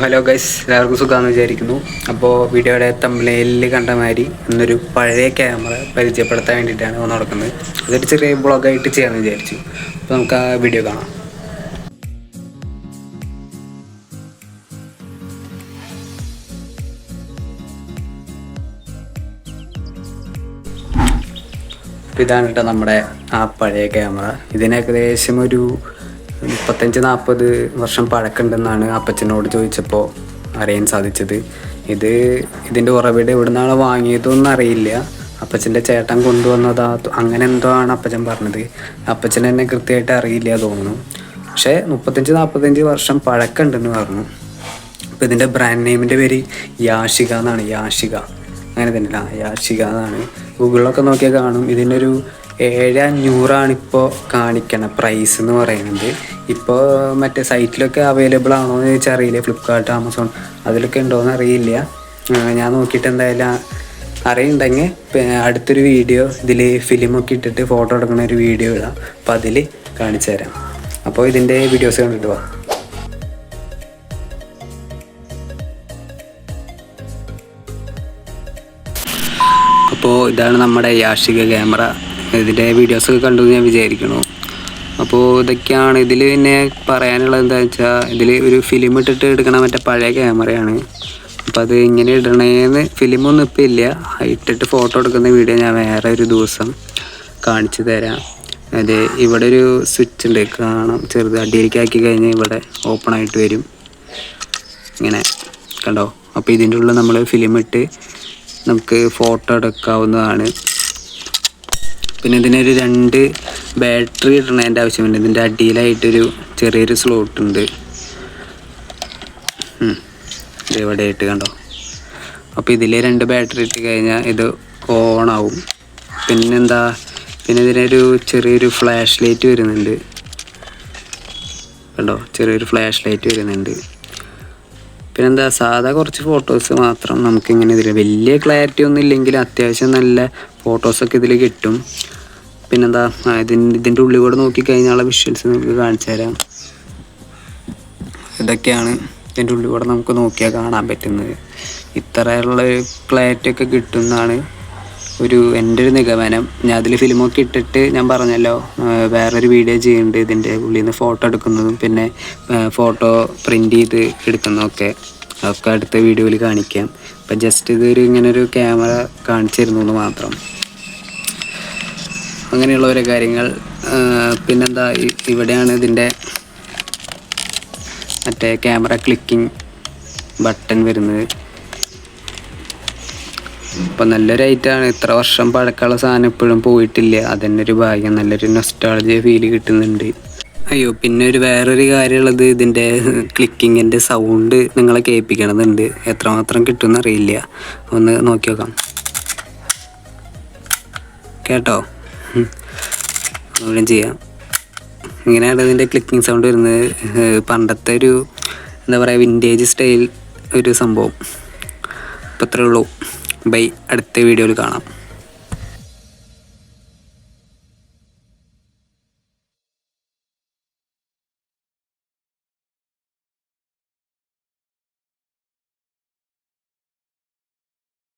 Hello guys എല്ലാവർക്കും സുഖമാണെന്ന് വിചാരിക്കുന്നു. അപ്പോൾ വീഡിയോയുടെ തമ്മിലിൽ കണ്ട മാതിരി ഇന്നൊരു പഴയ ക്യാമറ പരിചയപ്പെടുത്താൻ വേണ്ടിയിട്ടാണ് വന്ന് നടക്കുന്നത്. അതൊരു ചെറിയ ബ്ലോഗായിട്ട് ചെയ്യാമെന്ന് വിചാരിച്ചു. അപ്പോൾ നമുക്ക് ആ വീഡിയോ കാണാം. ഇതാണ് കേട്ടോ നമ്മുടെ ആ പഴയ ക്യാമറ ഇതിന് ഏകദേശം ഒരു മുപ്പത്തഞ്ച് നാൽപ്പത് വർഷം പഴക്കമുണ്ടെന്നാണ് അപ്പച്ചനോട് ചോദിച്ചപ്പോൾ അറിയാൻ സാധിച്ചത്. ഇത് ഇതിന്റെ ഉറവിടെ എവിടെ നിന്നാണ് വാങ്ങിയതൊന്നും അറിയില്ല. അപ്പച്ചന്റെ ചേട്ടൻ കൊണ്ടുവന്നതാ അങ്ങനെ എന്തോ ആണ് അപ്പച്ചൻ പറഞ്ഞത്. അപ്പച്ചൻ എന്നെ കൃത്യമായിട്ട് അറിയില്ല തോന്നുന്നു. പക്ഷേ മുപ്പത്തഞ്ച് നാൽപ്പത്തഞ്ച് വർഷം പഴക്കമുണ്ടെന്ന് പറഞ്ഞു. അപ്പോൾ ഇതിന്റെ ബ്രാൻഡ് നെയിമിന്റെ പേര് യാഷിക എന്നാണ്. യാഷിക. അങ്ങനെ തന്നെ ആ യാഷിക എന്നാണ്. ഗൂഗിളിലൊക്കെ നോക്കിയാൽ കാണും. ഇതിനൊരു ഏഴ് അഞ്ഞൂറാണ് ഇപ്പോൾ കാണിക്കണം പ്രൈസ് എന്ന് പറയുന്നത്. ഇപ്പോൾ മറ്റേ സൈറ്റിലൊക്കെ അവൈലബിൾ ആണോ എന്ന് ചോദിച്ചാൽ അറിയില്ല. ഫ്ലിപ്കാർട്ട് ആമസോൺ അതിലൊക്കെ ഉണ്ടോയെന്ന് അറിയില്ല. ഞാൻ നോക്കിയിട്ട് എന്തായാലും അറിയുണ്ടെങ്കിൽ അടുത്തൊരു വീഡിയോ ഇതിൽ ഫിലിമൊക്കെ ഇട്ടിട്ട് ഫോട്ടോ എടുക്കുന്ന ഒരു വീഡിയോ ഇടാം. അപ്പോൾ അതിൽ കാണിച്ചു തരാം. അപ്പോൾ ഇതിന്റെ വീഡിയോസ് കണ്ടിട്ട് പോവാം അപ്പോൾ ഇതാണ് നമ്മുടെ യാഷിക ക്യാമറ ഇതിന്റെ വീഡിയോസൊക്കെ കണ്ടു ഞാൻ വിചാരിക്കണു. അപ്പോൾ ഇതൊക്കെയാണ് ഇതിൽ പിന്നെ പറയാനുള്ളത് എന്താ വെച്ചാൽ ഇതിൽ ഒരു ഫിലിം ഇട്ടിട്ട് എടുക്കണ മറ്റേ പഴയ ക്യാമറയാണ്. അപ്പോൾ അത് ഇങ്ങനെ ഇടണേന്ന് ഫിലിമൊന്നും ഇപ്പം ഇല്ല. ഇട്ടിട്ട് ഫോട്ടോ എടുക്കുന്ന വീഡിയോ ഞാൻ വേറെ ഒരു ദിവസം കാണിച്ചു തരാം. അത് ഇവിടെ ഒരു സ്വിച്ച് ഉണ്ട്. കാണാം. ചെറുത് അടിയിലേക്ക് ആക്കി കഴിഞ്ഞാൽ ഇവിടെ ഓപ്പൺ ആയിട്ട് വരും. ഇങ്ങനെ. കണ്ടോ? അപ്പോൾ ഇതിന്റെ ഉള്ളിൽ നമ്മൾ ഫിലിം ഇട്ട് നമുക്ക് ഫോട്ടോ എടുക്കാവുന്നതാണ്. പിന്നെ ഇതിനൊരു രണ്ട് ബാറ്ററി ഇടണതിന്റെ ആവശ്യമുണ്ട്. ഇതിന്റെ അടിയിലായിട്ടൊരു ചെറിയൊരു സ്ലോട്ട് ഉണ്ട്. ഉം. ഇത് ഇവിടെ ആയിട്ട് കണ്ടോ? അപ്പോൾ ഇതിൽ രണ്ട് ബാറ്ററി ഇട്ട് കഴിഞ്ഞാൽ ഇത് ഓൺ ആവും പിന്നെന്താ? പിന്നെ ഇതിനൊരു ചെറിയൊരു ഫ്ലാഷ് ലൈറ്റ് വരുന്നുണ്ട്. കണ്ടോ? ചെറിയൊരു ഫ്ലാഷ് ലൈറ്റ് വരുന്നുണ്ട്. പിന്നെന്താ? സാധാ കുറച്ച് ഫോട്ടോസ് മാത്രം നമുക്കിങ്ങനെ ഇതിൽ വലിയ ക്ലാരിറ്റി ഒന്നും ഇല്ലെങ്കിൽ അത്യാവശ്യം നല്ല ഫോട്ടോസൊക്കെ ഇതിൽ കിട്ടും. പിന്നെന്താ ഇതിന്റെ ഇതിന്റെ ഉള്ളിൽ കൂടെ നോക്കിക്കഴിഞ്ഞാൽ വിഷ്വൽസ് നമുക്ക് കാണിച്ചു തരാം. ഇതൊക്കെയാണ് ഇതിന്റെ ഉള്ളിൽ കൂടെ നമുക്ക് നോക്കിയാൽ കാണാൻ പറ്റുന്നത്. ഇത്രയുള്ള ക്ലാരിറ്റി ഒക്കെ കിട്ടുന്നതാണ് ഒരു എന്റെ ഒരു നിഗമനം. ഞാൻ അതിൽ ഫിലിമൊക്കെ ഇട്ടിട്ട് ഞാൻ പറഞ്ഞല്ലോ വേറൊരു വീഡിയോ ചെയ്യുന്നുണ്ട് ഇതിന്റെ ഉള്ളിൽ നിന്ന് ഫോട്ടോ എടുക്കുന്നതും പിന്നെ ഫോട്ടോ പ്രിന്റ് ചെയ്ത് എടുക്കുന്നതൊക്കെ അതൊക്കെ അടുത്ത വീഡിയോയിൽ കാണിക്കാം. അപ്പം ജസ്റ്റ് ഇതൊരു ഇങ്ങനൊരു ക്യാമറ കാണിച്ചിരുന്നു എന്ന് മാത്രം. അങ്ങനെയുള്ള ഓരോ കാര്യങ്ങൾ പിന്നെന്താ ഇവിടെയാണ് ഇതിന്റെ മറ്റേ ക്യാമറ ക്ലിക്കിംഗ് ബട്ടൺ വരുന്നത്. അപ്പം നല്ലൊരു ഐറ്റാണ് ഇത്ര വർഷം പഴക്കമുള്ള സാധനം ഇപ്പോഴും പോയിട്ടില്ല. അതന്നെ ഒരു ഭാഗ്യം. നല്ലൊരു നൊസ്റ്റാളജിയ ഫീൽ കിട്ടുന്നുണ്ട്. അയ്യോ പിന്നെ ഒരു വേറൊരു കാര്യമുള്ളത് ഇതിന്റെ ക്ലിക്കിങ്ങിന്റെ സൗണ്ട് നിങ്ങളെ കേൾപ്പിക്കണമെന്നുണ്ട് എത്രമാത്രം കിട്ടുമെന്ന് അറിയില്ല ഒന്ന് നോക്കി നോക്കാം. കേട്ടോ? ഒന്നുകൂടെ ചെയ്യാം. ഇങ്ങനെയാണ് ഇതിന്റെ ക്ലിക്കിംഗ് സൗണ്ട് വരുന്നത്. പണ്ടത്തെ ഒരു എന്താ പറയുക വിന്റേജ് സ്റ്റൈൽ ഒരു സംഭവം. അപ്പോൾ ഇത്രേ ഉള്ളൂ. ബൈ. അടുത്ത വീഡിയോയിൽ കാണാം.